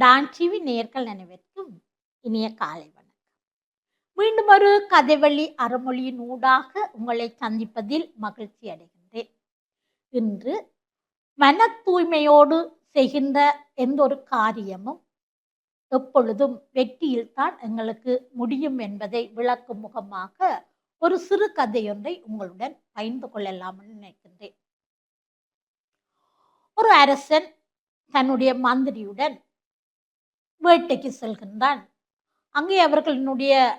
Don TV நேர்கள் நினைவிற்கும் இனிய காலை வணக்கம். மீண்டும் ஒரு கதைவழி அறமொழியின் ஊடாக உங்களை சந்திப்பதில் மகிழ்ச்சி அடைகின்றேன். இன்று மன தூய்மையோடு செய்கின்ற எந்த ஒரு காரியமும் எப்பொழுதும் வெற்றியில்தான் எங்களுக்கு முடியும் என்பதை விளக்கும் முகமாக ஒரு சிறு கதையொன்றை உங்களுடன் பகிர்ந்து கொள்ளலாம் நினைக்கின்றேன். ஒரு அரசன் தன்னுடைய மந்திரியுடன் வேட்டைக்கு செல்கின்றான். அங்கே அவர்களினுடைய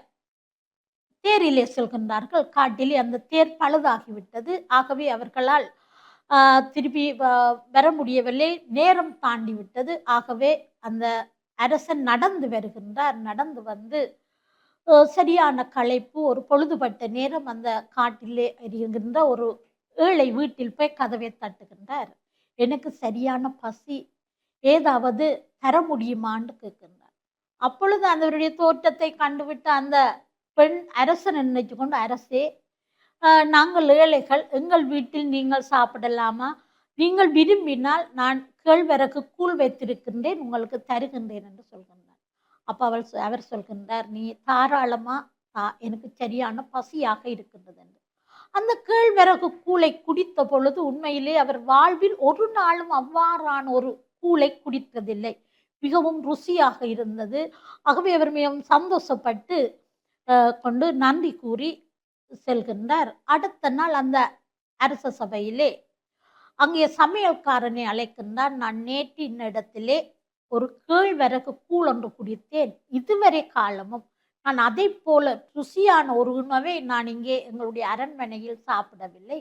தேரிலே செல்கின்றார்கள். காட்டிலே அந்த தேர் பழுதாகிவிட்டது. ஆகவே அவர்களால் திருப்பி வ- வர முடியவில்லை. நேரம் தாண்டி விட்டது ஆகவே அந்த அரசன் நடந்து வருகின்றார். நடந்து வந்து சரியான களைப்பு ஒரு பொழுதுபட்ட நேரம் அந்த காட்டிலே இருக்கின்ற ஒரு ஏழை வீட்டில் போய் கதவை தட்டுகின்றார். எனக்கு சரியான பசி. ஏதாவது தர முடியுமான்னு கேட்கின்றார். அப்பொழுது அதனுடைய தோற்றத்தை கண்டுவிட்ட அந்த பெண் அரசன் நினைச்சு கொண்டு அரசே நாங்கள் ஏழைகள் எங்கள் வீட்டில் நீங்கள் சாப்பிடலாமா? நீங்கள் விரும்பினால் நான் கேழ்வரகு கூழ் வைத்திருக்கின்றேன் உங்களுக்கு தருகின்றேன் என்று சொல்கின்றார். அப்போ அவள் அவர் சொல்கின்றார் நீ தாராளமாக தா எனக்கு சரியான பசியாக இருக்கின்றது என்று. அந்த கேழ்வரகு கூளை குடித்த பொழுது உண்மையிலே அவர் வாழ்வில் ஒரு நாளும் அவ்வாறான ஒரு கூளை குடித்ததில்லை. மிகவும் ருசியாக இருந்தது. ஆகவே அவர் மிகவும் சந்தோஷப்பட்டு கொண்டு நன்றி கூறி செல்கின்றார். அடுத்த நாள் அந்த அரச சபையிலே அங்கே சமையல்காரனை அழைக்கின்றார் நான் நேற்றின் இடத்திலே ஒரு கேழ்வரகு கூழ் ஒன்று குடித்தேன். இதுவரை காலமும் நான் அதை போல ருசியான ஒரு உணவை நான் இங்கே எங்களுடைய அரண்மனையில் சாப்பிடவில்லை.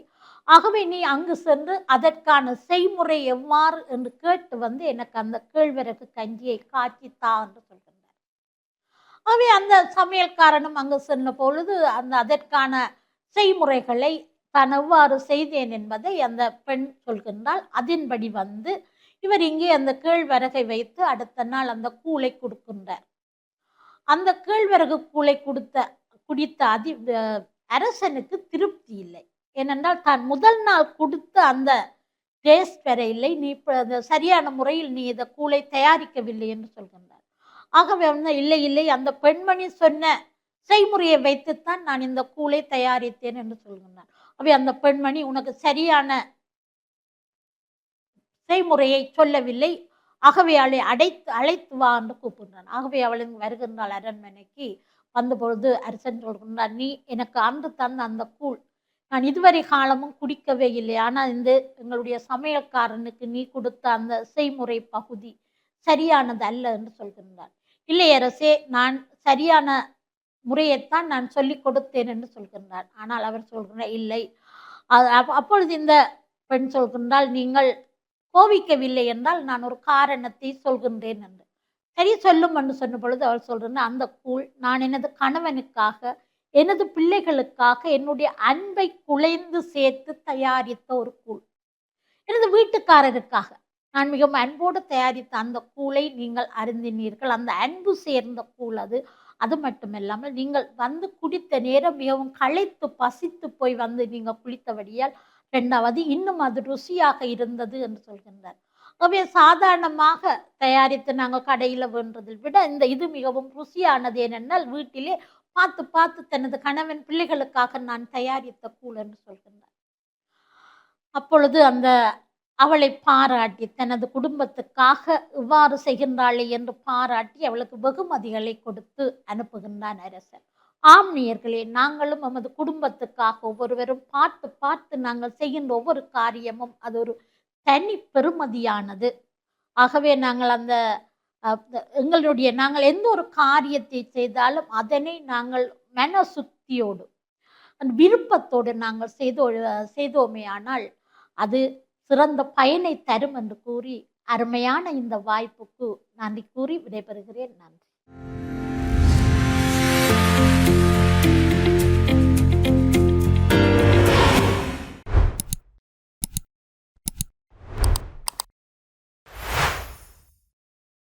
ஆகவே நீ அங்கு சென்று அதற்கான செய்முறை எவ்வாறு என்று கேட்டு வந்து எனக்கு அந்த கேழ்வரகு கஞ்சியை காய்ச்சித்தா என்று சொல்கின்றார். ஆகவே அந்த சமையல்காரனும் அங்கு சென்ற பொழுது அந்த அதற்கான செய்முறைகளை தான் எவ்வாறு செய்தேன் என்பதை அந்த பெண் சொல்கின்றாள். அதன்படி வந்து இவர் இங்கே அந்த கேழ்வரகை வைத்து அடுத்த நாள் அந்த கூளை கொடுக்கின்றார். அந்த கேழ்வரகு கூளை கொடுத்த குடித்த அதி அரசனுக்கு திருப்தி இல்லை. ஏனென்றால் தான் முதல் நாள் கொடுத்த அந்த டேஸ்ட் வர இல்லை. நீ இப்போ சரியான முறையில் நீ இந்த கூளை தயாரிக்கவில்லை என்று சொல்கின்றார். ஆகவே வந்து இல்லை இல்லை அந்த பெண்மணி சொன்ன செய்முறையை வைத்துத்தான் நான் இந்த கூளை தயாரித்தேன் என்று சொல்கின்றார். அவை அந்த பெண்மணி உனக்கு சரியான செய்முறையை சொல்லவில்லை. ஆகவே அவளை அடைத்து அழைத்து வா என்று கூப்பிடுறான் ஆகவே அவளுங்க வருகின்றாள் அரண்மனைக்கு. வந்த பொழுது அரசன் சொல்கின்றான் நீ எனக்கு அன்று தந்த அந்த கூழ் நான் இதுவரை காலமும் குடிக்கவே இல்லை. ஆனால் இந்த எங்களுடைய சமையல்காரனுக்கு நீ கொடுத்த அந்த செய்முறை பகுதி சரியானது அல்ல என்று சொல்கின்றார் இல்லை அரசே நான் சரியான முறையைத்தான் நான் சொல்லிக் கொடுத்தேன் என்று சொல்கின்றார் ஆனால் அவர் சொல்கிறார் இல்லை. அப்பொழுது இந்த பெண் சொல்கின்றால் நீங்கள் கோபிக்கவில்லை என்றால் நான் ஒரு காரணத்தை சொல்கின்றேன் என்று. சரி சொல்லும் என்று சொன்ன பொழுது அவள் சொல்றேன் அந்த கூழ் நான் எனது கணவனுக்காக எனது பிள்ளைகளுக்காக என்னுடைய அன்பை குலைந்து சேர்த்து தயாரித்த ஒரு கூழ். எனது வீட்டுக்காரருக்காக. நான் மிகவும் அன்போடு தயாரித்த அந்த கூளை நீங்கள் அருந்தினீர்கள் அந்த அன்பு சேர்ந்த கூழ் அது. அது மட்டுமில்லாமல் நீங்கள் வந்து குடித்த நேரம் மிகவும் களைத்து பசித்து போய் வந்து நீங்கள் குளித்தபடியால் ரெண்டாவது இன்னும் அது ருசியாக இருந்தது என்று சொல்கின்றார். ஆகவே சாதாரணமாக தயாரித்து நாங்கள் கடையில் வேண்டதை விட இந்த இது மிகவும் ருசியானது ஏனென்றால் வீட்டிலே பார்த்து பார்த்து தனது கணவன் பிள்ளைகளுக்காக நான் தயாரித்த கூழ் என்று சொல்கின்றார். அப்பொழுது அந்த அவளை பாராட்டி தனது குடும்பத்துக்காக இவ்வாறு செய்கின்றாளே என்று பாராட்டி அவளுக்கு வெகுமதிகளை கொடுத்து அனுப்புகின்றான் அரசன் ஆம் நேயர்களே நாங்களும் நமது குடும்பத்துக்காக ஒவ்வொருவரும் பார்த்து பார்த்து நாங்கள் செய்கின்ற ஒவ்வொரு காரியமும் அது ஒரு தனி பெருமதியானது ஆகவே நாங்கள் அந்த எங்களுடைய நாங்கள் எந்த ஒரு காரியத்தை செய்தாலும் அதனை நாங்கள் மன சுத்தியோடு அந்த விருப்பத்தோடு நாங்கள் செய்தோ செய்தோமேயானால் அது சிறந்த பயனை தரும் என்று கூறி அருமையான இந்த வாய்ப்புக்கு நன்றி கூறி விடைபெறுகிறேன். நன்றி.